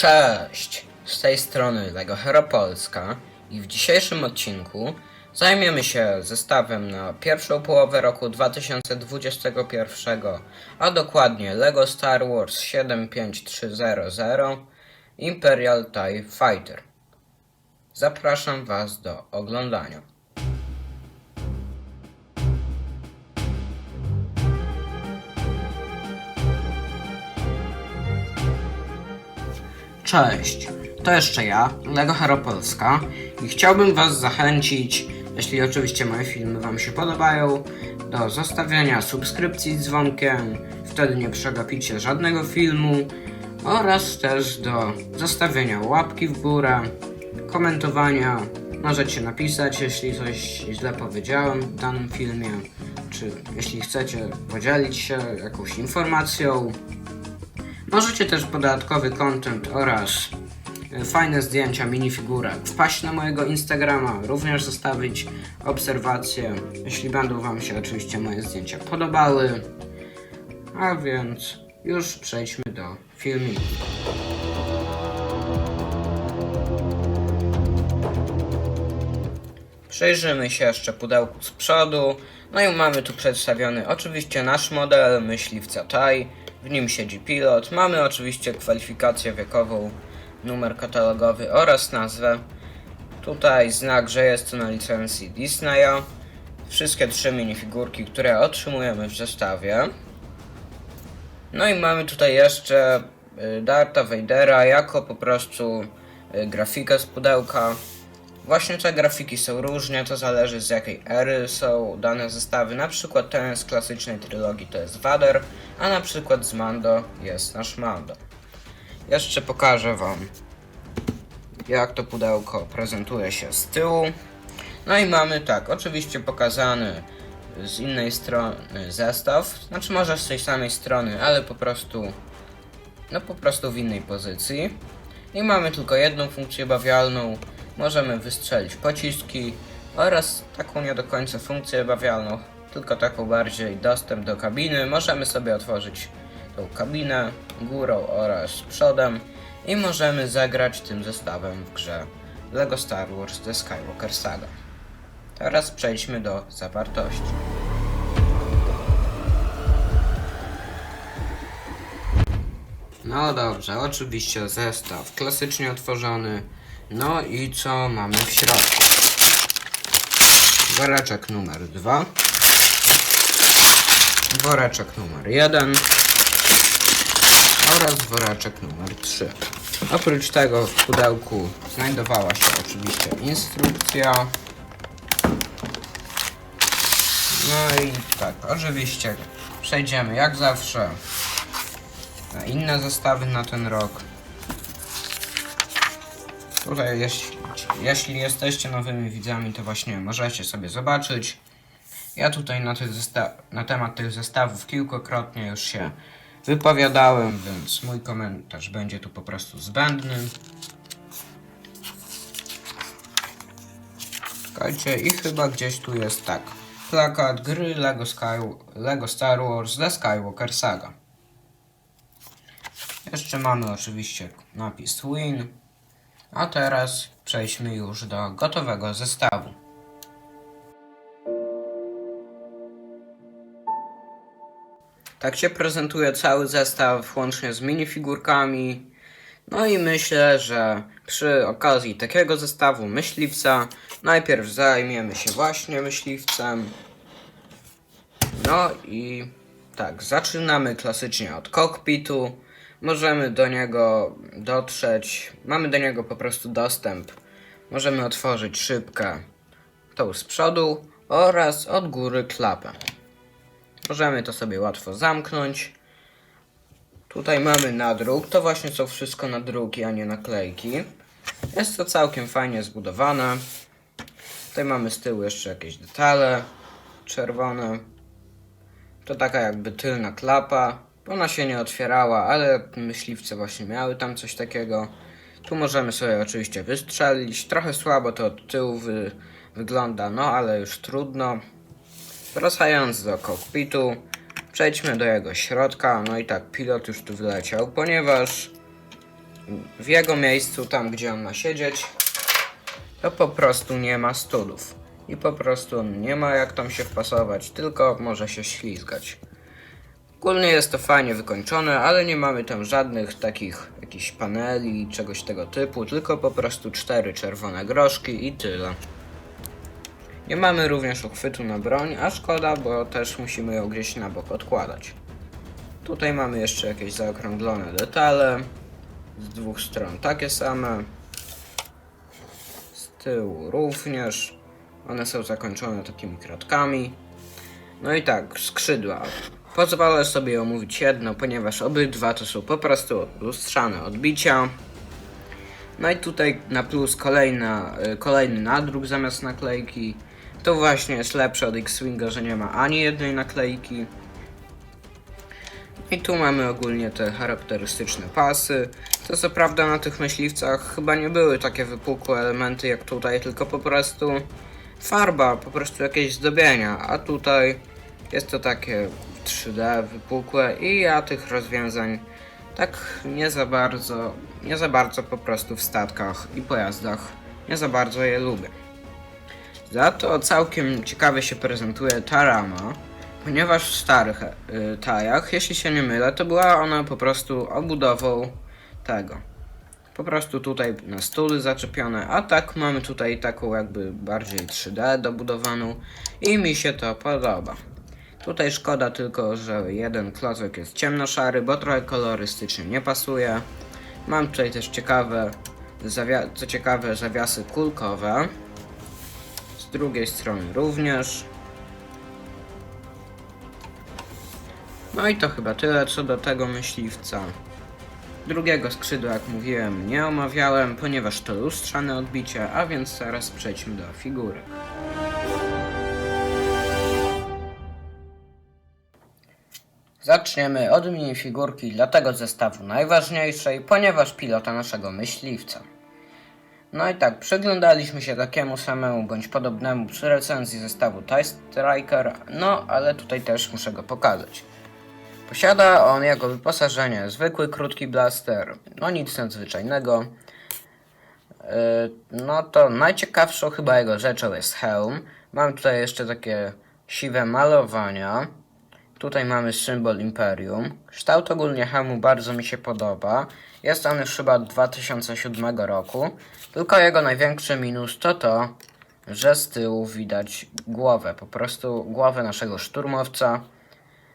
Cześć! Z tej strony Lego Hero Polska i w dzisiejszym odcinku zajmiemy się zestawem na pierwszą połowę roku 2021, a dokładnie Lego Star Wars 75300 Imperial TIE Fighter. Zapraszam Was do oglądania. Cześć, to jeszcze ja, Lego Hero Polska i chciałbym Was zachęcić, jeśli oczywiście moje filmy Wam się podobają, do zostawiania subskrypcji z dzwonkiem, wtedy nie przegapicie żadnego filmu oraz też do zostawienia łapki w górę, komentowania, możecie napisać, jeśli coś źle powiedziałem w danym filmie, czy jeśli chcecie podzielić się jakąś informacją, Możecie też dodatkowy content oraz e, fajne zdjęcia minifigurek wpaść na mojego Instagrama, również zostawić obserwacje, jeśli będą Wam się oczywiście moje zdjęcia podobały. A więc już przejdźmy do filmiku. Przejrzymy się jeszcze pudełku z przodu. No i mamy tu przedstawiony oczywiście nasz model myśliwca TAI. W nim siedzi pilot. Mamy oczywiście kwalifikację wiekową, numer katalogowy oraz nazwę. Tutaj znak, że jest to na licencji Disneya. Wszystkie trzy minifigurki, które otrzymujemy w zestawie. No i mamy tutaj jeszcze y, Darta Vadera jako po prostu y, grafikę z pudełka. Właśnie te grafiki są różne, to zależy z jakiej ery są dane zestawy. Na przykład ten z klasycznej trylogii to jest Vader, a na przykład z Mando jest nasz Mando. Jeszcze pokażę Wam, jak to pudełko prezentuje się z tyłu. No i mamy tak, oczywiście pokazany z innej strony zestaw, znaczy może z tej samej strony, ale po prostu, no po prostu w innej pozycji. I mamy tylko jedną funkcję bawialną, możemy wystrzelić pociski oraz taką nie do końca funkcję bawialną, tylko taką bardziej dostęp do kabiny. Możemy sobie otworzyć tą kabinę górą oraz przodem i możemy zagrać tym zestawem w grze LEGO Star Wars The Skywalker Saga. Teraz przejdźmy do zawartości. No dobrze, oczywiście zestaw klasycznie otworzony. No i co mamy w środku? Woreczek numer 2. Woreczek numer 1. Oraz woreczek numer 3. Oprócz tego w pudełku znajdowała się oczywiście instrukcja. No i tak, oczywiście przejdziemy jak zawsze na inne zestawy na ten rok. Tutaj jeśli, jeśli jesteście nowymi widzami, to właśnie możecie sobie zobaczyć. Ja tutaj na, na temat tych zestawów kilkukrotnie już się wypowiadałem, więc mój komentarz będzie tu po prostu zbędny. Czekajcie, i chyba gdzieś tu jest tak. Plakat gry Lego, Sky, Lego Star Wars The Skywalker Saga. Jeszcze mamy oczywiście napis Win. A teraz przejdźmy już do gotowego zestawu. Tak się prezentuje cały zestaw, łącznie z minifigurkami. No i myślę, że przy okazji takiego zestawu myśliwca najpierw zajmiemy się właśnie myśliwcem. No i tak, zaczynamy klasycznie od kokpitu. Możemy do niego dotrzeć, mamy do niego po prostu dostęp. Możemy otworzyć szybkę tą z przodu oraz od góry klapę. Możemy to sobie łatwo zamknąć. Tutaj mamy nadruk, to właśnie są wszystko nadruki, a nie naklejki. Jest to całkiem fajnie zbudowane. Tutaj mamy z tyłu jeszcze jakieś detale czerwone. To taka jakby tylna klapa. Ona się nie otwierała, ale myśliwce właśnie miały tam coś takiego. Tu możemy sobie oczywiście wystrzelić. Trochę słabo to od tyłu wy, wygląda, no ale już trudno. Wracając do kokpitu, przejdźmy do jego środka. No i tak, pilot już tu wyleciał, ponieważ w jego miejscu, tam gdzie on ma siedzieć, to po prostu nie ma studów. I po prostu nie ma jak tam się wpasować, tylko może się ślizgać. Ogólnie jest to fajnie wykończone, ale nie mamy tam żadnych takich jakichś paneli, czegoś tego typu, tylko po prostu cztery czerwone groszki i tyle. Nie mamy również uchwytu na broń, a szkoda, bo też musimy ją gdzieś na bok odkładać. Tutaj mamy jeszcze jakieś zaokrąglone detale, z dwóch stron takie same, z tyłu również. One są zakończone takimi kratkami. No i tak, skrzydła. Pozwolę sobie omówić jedno, ponieważ obydwa to są po prostu lustrzane odbicia. No i tutaj na plus kolejna, y, kolejny nadruk zamiast naklejki. To właśnie jest lepsze od X-Winga, że nie ma ani jednej naklejki. I tu mamy ogólnie te charakterystyczne pasy. To co prawda na tych myśliwcach chyba nie były takie wypukłe elementy jak tutaj, tylko po prostu farba, po prostu jakieś zdobienia. A tutaj jest to takie 3D wypukłe i ja tych rozwiązań tak nie za bardzo, nie za bardzo po prostu w statkach i pojazdach nie za bardzo je lubię. Za to całkiem ciekawie się prezentuje ta rama, ponieważ w starych y, tajach, jeśli się nie mylę, to była ona po prostu obudową tego. Po prostu tutaj na study zaczepione, a tak mamy tutaj taką jakby bardziej 3D dobudowaną i mi się to podoba. Tutaj szkoda tylko, że jeden klocek jest ciemnoszary, bo trochę kolorystycznie nie pasuje. Mam tutaj też ciekawe, co ciekawe, zawiasy kulkowe. Z drugiej strony również. No i to chyba tyle co do tego myśliwca. Drugiego skrzydła, jak mówiłem, nie omawiałem, ponieważ to lustrzane odbicie, a więc teraz przejdźmy do figurek. Zaczniemy od minifigurki dla tego zestawu najważniejszej, ponieważ pilota naszego myśliwca. No i tak, przyglądaliśmy się takiemu samemu bądź podobnemu przy recenzji zestawu TIE Striker, no ale tutaj też muszę go pokazać. Posiada on jako wyposażenie zwykły krótki blaster, no nic nadzwyczajnego. Yy, No to najciekawszą chyba jego rzeczą jest hełm. Mam tutaj jeszcze takie siwe malowania. Tutaj mamy symbol Imperium. Kształt ogólnie hełmu bardzo mi się podoba. Jest on już chyba od 2007 roku. Tylko jego największy minus to to, że z tyłu widać głowę. Po prostu głowę naszego szturmowca.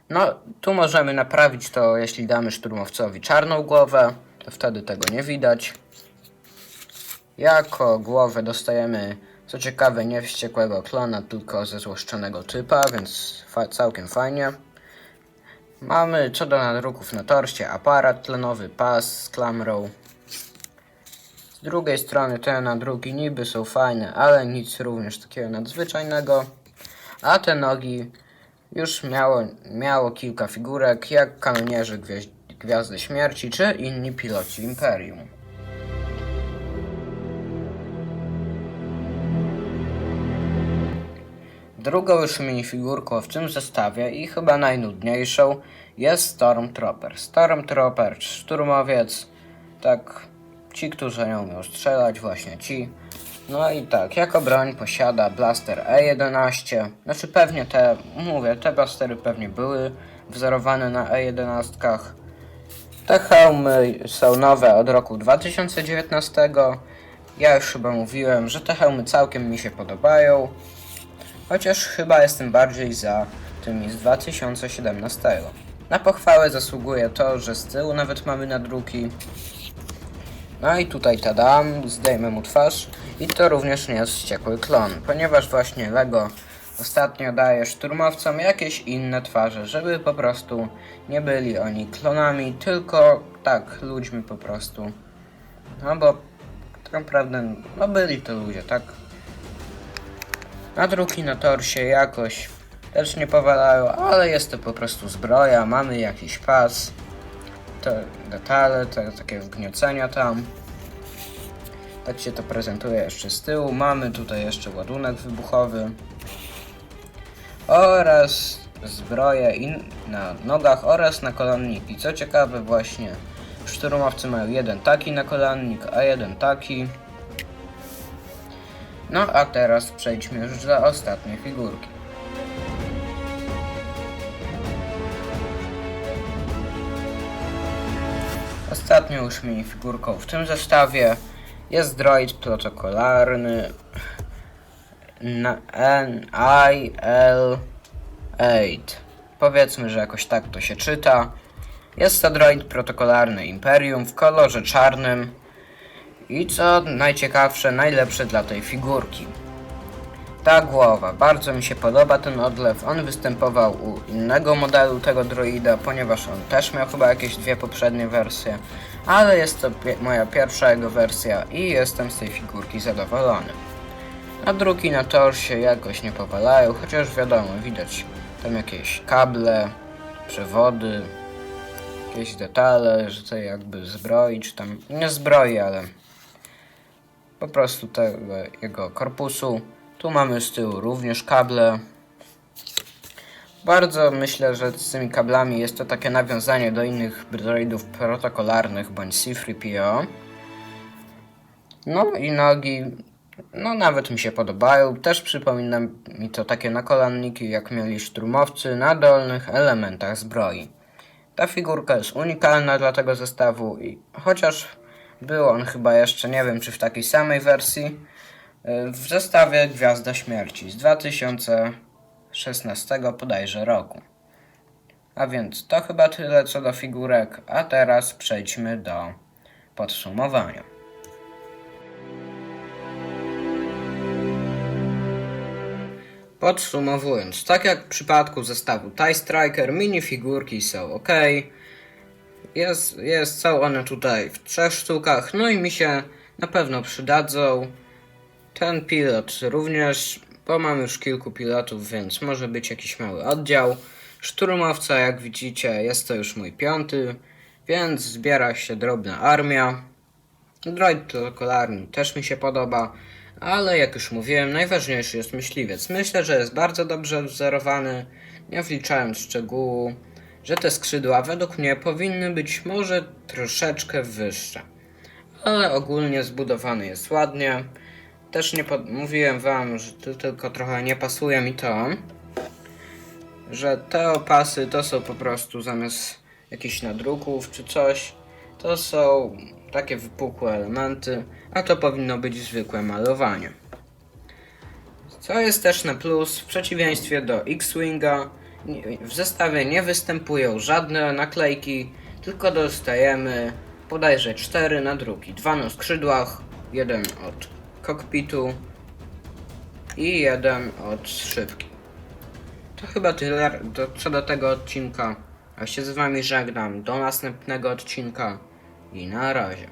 No, tu możemy naprawić to, jeśli damy szturmowcowi czarną głowę, to wtedy tego nie widać. Jako głowę dostajemy, co ciekawe, nie wściekłego klona, tylko ze złoszczonego typa, więc fa całkiem fajnie. Mamy co do nadruków na torście aparat tlenowy, pas z klamrą. Z drugiej strony te nadruki niby są fajne, ale nic również takiego nadzwyczajnego. A te nogi już miało, miało kilka figurek, jak Gwieź- Gwiazdy Śmierci czy inni piloci Imperium. Drugą już minifigurką w tym zestawie i chyba najnudniejszą jest Stormtrooper. Stormtrooper, szturmowiec, tak, ci, którzy nie umią strzelać, właśnie ci. No i tak, jako broń posiada blaster E11. Znaczy pewnie te, mówię, te blastery pewnie były wzorowane na E11. Te hełmy są nowe od roku 2019. Ja już chyba mówiłem, że te hełmy całkiem mi się podobają. Chociaż chyba jestem bardziej za tymi z 2017. Na pochwałę zasługuje to, że z tyłu nawet mamy nadruki. No i tutaj tadam, zdejmę mu twarz i to również nie jest wściekły klon, ponieważ właśnie Lego ostatnio daje szturmowcom jakieś inne twarze, żeby po prostu nie byli oni klonami, tylko tak, ludźmi po prostu. No bo tak naprawdę, no byli to ludzie, tak? Nadruki na torsie jakoś też nie powalają, ale jest to po prostu zbroja, mamy jakiś pas, te detale, te takie wgniocenia tam. Tak się to prezentuje jeszcze z tyłu. Mamy tutaj jeszcze ładunek wybuchowy oraz zbroję in na nogach oraz na kolonniki. Co ciekawe właśnie Szturmowcy mają jeden taki nakolannik, a jeden taki. No a teraz przejdźmy już do ostatniej figurki. Ostatnią już minifigurką w tym zestawie jest droid protokolarny na- NIL-8. Powiedzmy, że jakoś tak to się czyta. Jest to droid protokolarny Imperium w kolorze czarnym i co najciekawsze, najlepsze dla tej figurki. Ta głowa, bardzo mi się podoba ten odlew. On występował u innego modelu tego droida, ponieważ on też miał chyba jakieś dwie poprzednie wersje, ale jest to pie- moja pierwsza jego wersja i jestem z tej figurki zadowolony. A drugi na torsie jakoś nie powalają, chociaż wiadomo, widać tam jakieś kable, przewody, jakieś detale, że to jakby zbroi, czy tam nie zbroi, ale po prostu tego jego korpusu. Tu mamy z tyłu również kable. Bardzo myślę, że z tymi kablami jest to takie nawiązanie do innych droidów protokolarnych bądź C3PO. No i nogi, no nawet mi się podobają. Też przypomina mi to takie nakolanniki, jak mieli szturmowcy na dolnych elementach zbroi. Ta figurka jest unikalna dla tego zestawu i chociaż był on chyba jeszcze, nie wiem czy w takiej samej wersji, y, w zestawie Gwiazda Śmierci z 2016 bodajże roku. A więc to chyba tyle co do figurek, a teraz przejdźmy do podsumowania. Podsumowując, tak jak w przypadku zestawu TIE Striker, minifigurki są ok. Jest, jest, są one tutaj w trzech sztukach, no i mi się na pewno przydadzą. Ten pilot również, bo mam już kilku pilotów, więc może być jakiś mały oddział. Szturmowca, jak widzicie, jest to już mój piąty, więc zbiera się drobna armia. Droid protokolarny też mi się podoba, ale jak już mówiłem, najważniejszy jest myśliwiec. Myślę, że jest bardzo dobrze wzorowany, nie wliczając szczegółu, że te skrzydła według mnie powinny być może troszeczkę wyższe. Ale ogólnie zbudowany jest ładnie. Też nie mówiłem wam, że tu tylko trochę nie pasuje mi to, że te opasy to są po prostu zamiast jakichś nadruków czy coś, to są takie wypukłe elementy, a to powinno być zwykłe malowanie. Co jest też na plus, w przeciwieństwie do X-Winga, w zestawie nie występują żadne naklejki, tylko dostajemy bodajże 4 nadruki. Dwa na skrzydłach, jeden od kokpitu i jeden od szybki. To chyba tyle do, co do tego odcinka. A się z wami żegnam. Do następnego odcinka i na razie.